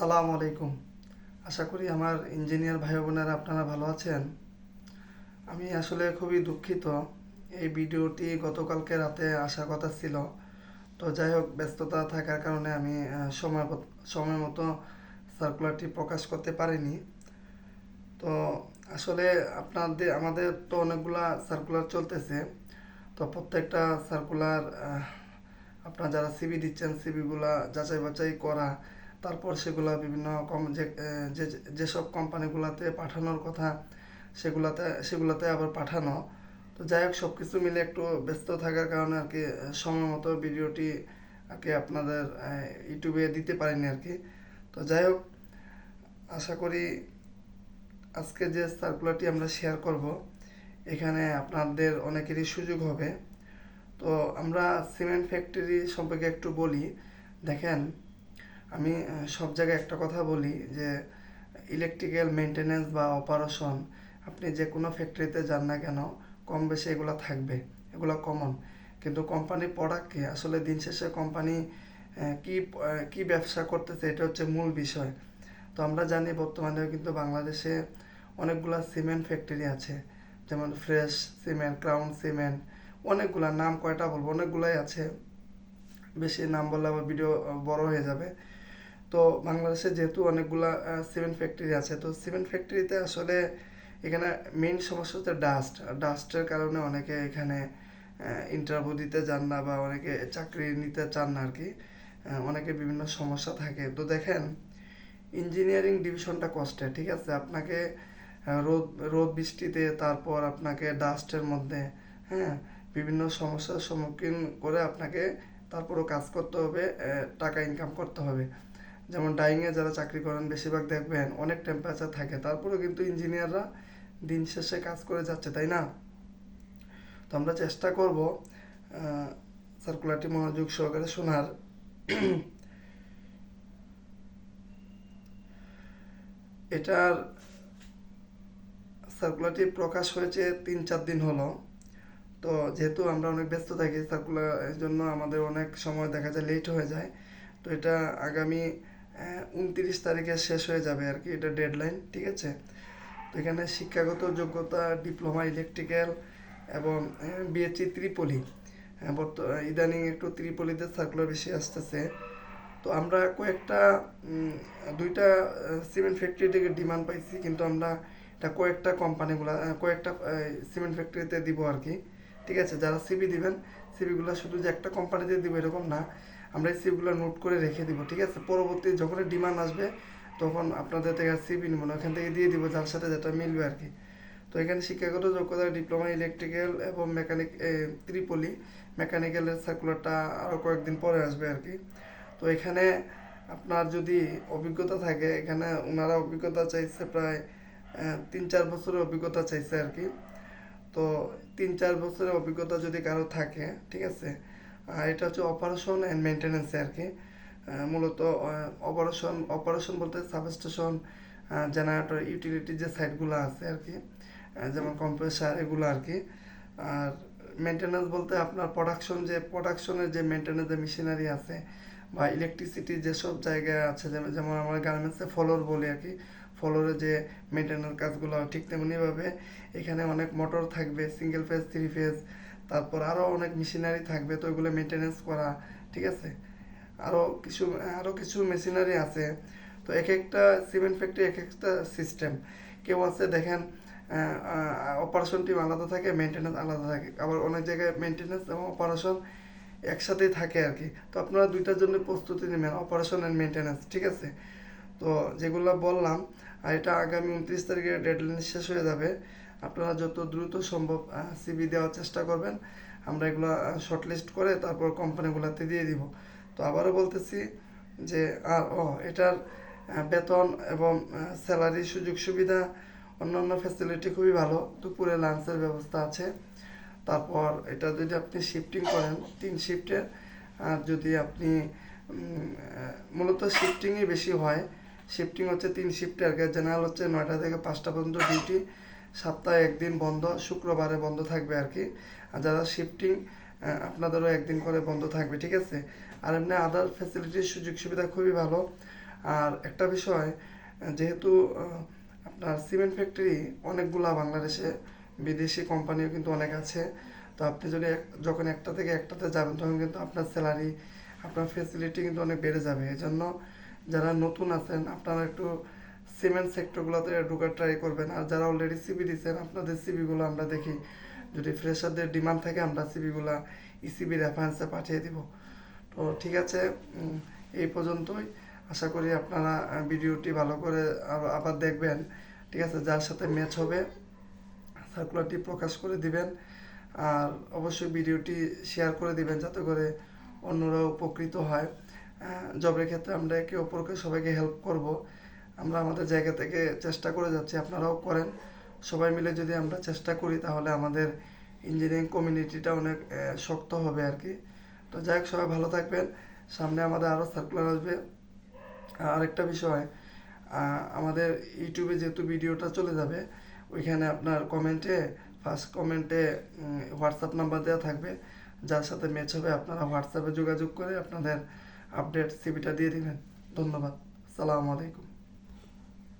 সালাম আলাইকুম। আশা করি আমার ইঞ্জিনিয়ার ভাই বোনেরা আপনারা ভালো আছেন। আমি আসলে খুবই দুঃখিত এই ভিডিওটি গতকালকে রাতে আসার কথা ছিল। তো যাই হোক, ব্যস্ততা থাকার কারণে আমি সময় সময় মতো সার্কুলারটি প্রকাশ করতে পারিনি। তো আসলে আপনাদের, আমাদের তো অনেকগুলা সার্কুলার চলতেছে। তো প্রত্যেকটা সার্কুলার আপনার যারা সিবি দিচ্ছেন সিবিগুলা যাচাই বাছাই করা তারপর সেগুলা বিভিন্ন কম যে যেসব কোম্পানিগুলোতে পাঠানোর কথা সেগুলাতে সেগুলাতে আবার পাঠানো। তো যাই হোক সব কিছু মিলে একটু ব্যস্ত থাকার কারণে আর কি, সময় মতো ভিডিওটি আর কি আপনাদের ইউটিউবে দিতে পারিনি আর কি। তো যাই হোক, আশা করি আজকে যে সার্কুলারটি আমরা শেয়ার করব, এখানে আপনাদের অনেকেরই সুযোগ হবে। তো আমরা সিমেন্ট ফ্যাক্টরি সম্পর্কে একটু বলি। দেখেন আমি সব জায়গায় একটা কথা বলি যে ইলেকট্রিক্যাল মেনটেনেন্স বা অপারেশন আপনি যে কোনো ফ্যাক্টরিতে যান না কেন, কম বেশি এগুলো থাকবে, এগুলো কমন কিন্তু কোম্পানির প্রোডাক্ট কি? আসলে দিন শেষে কোম্পানি কি কি ব্যবসা করতেছে এটা হচ্ছে মূল বিষয়। তো আমরা জানি বর্তমানে কিন্তু বাংলাদেশে অনেকগুলা সিমেন্ট ফ্যাক্টরি আছে, যেমন ফ্রেশ সিমেন্ট ক্রাউন সিমেন্ট অনেকগুলা, নাম কয়টা বলব? অনেকগুলাই আছে। বেশি নাম বললে আবার ভিডিও বড় হয়ে যাবে। তো বাংলাদেশে যেহেতু অনেকগুলা সিমেন্ট ফ্যাক্টরি আছে, তো সিমেন্ট ফ্যাক্টরিতে আসলে এখানে মেইন সমস্যা হচ্ছে ডাস্ট ডাস্টের কারণে অনেকে এখানে ইন্টারভিউ দিতে যান না বা অনেকে চাকরি নিতে চান না আর কি অনেকে বিভিন্ন সমস্যা থাকে। তো দেখেন ইঞ্জিনিয়ারিং ডিভিশনটা কষ্টে, ঠিক আছে? আপনাকে রোদ রোদ বৃষ্টিতে, তারপর আপনাকে ডাস্টের মধ্যে হ্যাঁ? বিভিন্ন সমস্যার সম্মুখীন করে আপনাকে তারপরও কাজ করতে হবে টাকা ইনকাম করতে হবে। যেমন ডাইংয়ে যারা চাকরি করেন, বেশিরভাগ দেখবেন অনেক টেম্পারেচার থাকে। তারপরেও কিন্তু ইঞ্জিনিয়াররা দিন শেষে কাজ করে যাচ্ছে, তাই না? তো আমরা চেষ্টা করব সার্কুলারটি মনোযোগ সহকারে শোনার। এটার সার্কুলারটি প্রকাশ হয়েছে তিন চার দিন হলো। তো যেহেতু আমরা অনেক ব্যস্ত থাকি সার্কুলার জন্য আমাদের অনেক সময় দেখা যায় লেট হয়ে যায়। তো এটা আগামী উনত্রিশ তারিখে শেষ হয়ে যাবে আর কি এটা ডেডলাইন ঠিক আছে? তো এখানে শিক্ষাগত যোগ্যতা ডিপ্লোমা ইলেকট্রিক্যাল এবং বিএসসি ত্রিপলি। হ্যাঁ, ইদানিং একটু ত্রিপলিতে সার্কুলার বেশি আসতেছে। তো আমরা কয়েকটা দুইটা সিমেন্ট ফ্যাক্টরি থেকে ডিমান্ড পাইছি কিন্তু আমরা এটা কয়েকটা কোম্পানিগুলা কয়েকটা সিমেন্ট ফ্যাক্টরিতে দিব আর কি। ঠিক আছে যারা সিবি দিবেন সিবিগুলো শুধু যে একটা কোম্পানিতে দিব এরকম না। আমরা এই সিপগুলো নোট করে রেখে দিব, ঠিক আছে? পরবর্তী যখন ডিমান্ড আসবে, তখন আপনাদের থেকে সিবি নিব না, ওখান থেকে দিয়ে দিব, যার সাথে যেটা মিলবে আর কি। তো এখানে শিক্ষাগত যোগ্যতা, ডিপ্লোমা, ইলেকট্রিক্যাল এবং মেকানিক ত্রিপলি। মেকানিক্যালের সার্কুলারটা আরও কয়েকদিন পরে আসবে আর কি। তো এখানে আপনার যদি অভিজ্ঞতা থাকে, এখানে ওনারা অভিজ্ঞতা চাইছে প্রায় তিন চার বছরের অভিজ্ঞতা চাইছে আর কি। তো তিন চার বছরের অভিজ্ঞতা যদি কারও থাকে, ঠিক আছে এটা হচ্ছে অপারেশন অ্যান্ড মেনটেন্যান্সে আর কি মূলত অপারেশন অপারেশন বলতে সাবস্টেশন জেনারেটর ইউটিলিটি যে সাইটগুলো আছে আর কি যেমন কম্প্রেসার এগুলো আর কি আর মেনটেন্যান্স বলতে আপনার প্রোডাকশন যে প্রোডাকশনের যে মেনটেন্যান্স যে মেশিনারি আছে বা ইলেকট্রিসিটি যেসব জায়গায় আছে, যেমন আমরা গার্মেন্টসে ফলোর বলি আর কি ফলোরে যে মেনটেন্যান্স কাজগুলো ঠিক তেমনিভাবে এখানে অনেক মোটর থাকবে সিঙ্গেল ফেজ থ্রি ফেজ তারপর আরও অনেক মেশিনারি থাকবে, তো ওইগুলো মেনটেন্যান্স করা, ঠিক আছে? আরও কিছু আরও কিছু মেশিনারি আছে। তো এক একটা সিমেন্ট ফ্যাক্টরি এক একটা সিস্টেম কেউ আছে, দেখেন অপারেশন টিম আলাদা থাকে মেনটেন্যান্স আলাদা থাকে। আবার অনেক জায়গায় মেনটেন্যান্স এবং অপারেশন একসাথেই থাকে আর কি। তো আপনারা দুইটার জন্য প্রস্তুতি নেবেন অপারেশন অ্যান্ড মেনটেন্যান্স ঠিক আছে? তো যেগুলো বললাম, আর এটা আগামী উনত্রিশ তারিখে ডেডলাইন শেষ হয়ে যাবে। আপনারা যত দ্রুত সম্ভব সিবি দেওয়ার চেষ্টা করবেন। আমরা এগুলো শর্টলিস্ট করে তারপর কোম্পানিগুলোতে দিয়ে দিব। তো আবারও বলতেছি যে, আর, ও, এটার বেতন এবং স্যালারি সুযোগ সুবিধা, অন্যান্য ফ্যাসিলিটি খুবই ভালো। দুপুরে লাঞ্চের ব্যবস্থা আছে। তারপর এটা যদি আপনি শিফটিং করেন, তিন শিফটের আর যদি আপনি মূলত শিফটিংই বেশি হয় শিফটিং হচ্ছে তিন শিফটে আর জেনারেল হচ্ছে নয়টা থেকে পাঁচটা পর্যন্ত ডিউটি সপ্তাহে একদিন বন্ধ, শুক্রবারে বন্ধ থাকবে আর কি। আর যারা শিফটিং আপনাদেরও একদিন করে বন্ধ থাকবে, ঠিক আছে? আর এমনি আদার ফ্যাসিলিটির সুযোগ সুবিধা খুবই ভালো। আর একটা বিষয়, যেহেতু আপনার সিমেন্ট ফ্যাক্টরি অনেকগুলা বাংলাদেশে, বিদেশি কোম্পানিও কিন্তু অনেক আছে। তো আপনি যদি যখন একটা থেকে একটাতে যাবেন, তখন কিন্তু আপনার স্যালারি আপনার ফেসিলিটি কিন্তু অনেক বেড়ে যাবে। এই জন্য যারা নতুন আছেন, আপনারা একটু সিমেন্ট সেক্টরগুলোতে ঢোকার ট্রাই করবেন। আর যারা অলরেডি সিবি দিচ্ছেন আপনাদের সিবিগুলো আমরা দেখি। যদি ফ্রেশারদের ডিমান্ড থাকে, আমরা সিবিগুলো ইসিবি রেফারেন্সে পাঠিয়ে দিব। তো ঠিক আছে এই পর্যন্তই। আশা করি আপনারা ভিডিওটি ভালো করে আব- আবার দেখবেন। ঠিক আছে, যার সাথে ম্যাচ হবে সার্কুলারটি প্রকাশ করে দিবেন। আর অবশ্যই ভিডিওটি শেয়ার করে দিবেন, যাতে করে অন্যরা উপকৃত হয়। জবের ক্ষেত্রে আমরা একে অপরকে সবাইকে হেল্প করব। আমরা আমাদের জায়গা থেকে চেষ্টা করে যাচ্ছি, আপনারাও করেন। সবাই মিলে যদি আমরা চেষ্টা করি, তাহলে আমাদের ইঞ্জিনিয়ারিং কমিউনিটিটা অনেক শক্ত হবে আর কি। তো যাই হোক সবাই ভালো থাকবেন। সামনে আমাদের আরও সার্কুলার আসবে। আরেকটা বিষয় আমাদের ইউটিউবে যেহেতু ভিডিওটা চলে যাবে, ওইখানে আপনার কমেন্টে ফার্স্ট কমেন্টে হোয়াটসঅ্যাপ নাম্বার দেওয়া থাকবে। যার সাথে ম্যাচ হবে, আপনারা হোয়াটসঅ্যাপে যোগাযোগ করে আপনাদের আপডেট সিবিটা দিয়ে দিবেন। ধন্যবাদ। সালামু আলাইকুম।